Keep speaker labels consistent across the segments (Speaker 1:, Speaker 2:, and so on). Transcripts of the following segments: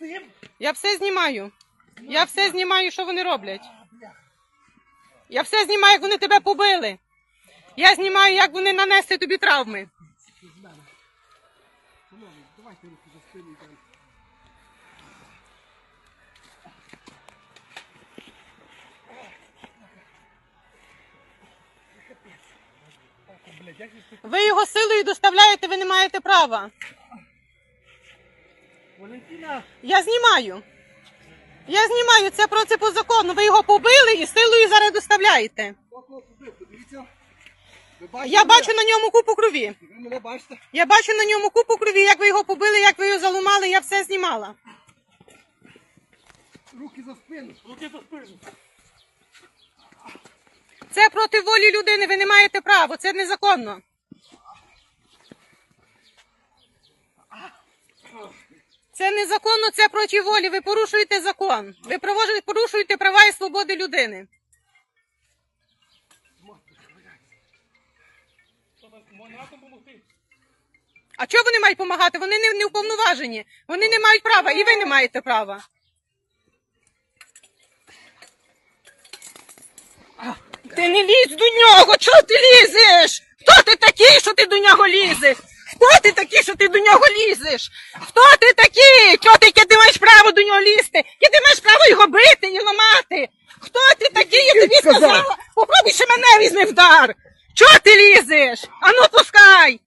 Speaker 1: з.
Speaker 2: Я все знімаю. Я все знімаю, що вони роблять. Я все знімаю, як вони тебе побили. Я знімаю, як вони нанесли тобі травми. Ви його силою доставляєте, ви не маєте права.
Speaker 1: Валентина,
Speaker 2: Я знімаю. Я знімаю це проти по закону. Ви його побили і силою зараз доставляєте.
Speaker 1: Подивіться.
Speaker 2: Я бачу на ньому купу крові.
Speaker 1: Ви мене бачите?
Speaker 2: Я бачу на ньому купу крові, як ви його побили, як ви його заломали, я все знімала.
Speaker 1: Руки за спину. Руки за спину.
Speaker 2: Це проти волі людини, ви не маєте права, це незаконно. Це незаконно, це проти волі. Ви порушуєте закон. Ви порушуєте права і свободи людини. А чого вони мають допомагати? Вони не, не уповноважені. Вони не мають права, і ви не маєте права. Ти не лізь до нього! Чого ти лізеш? Хто ти такий, що ти до нього лізеш? Хто ти такий, що ти до нього лізеш? Хто ти такий? Чого ти, яке ти маєш право до нього лізти? Яке ти маєш право його бити і ламати? Хто ти такий? Я тобі сказала. Попробуй ще мене візьми вдар. Чого ти лізеш? Ану пускай.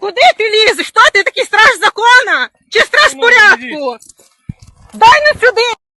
Speaker 2: Куди ти лізеш? Хто ти такий страж закона? Чи страж порядку? Дай на сюди!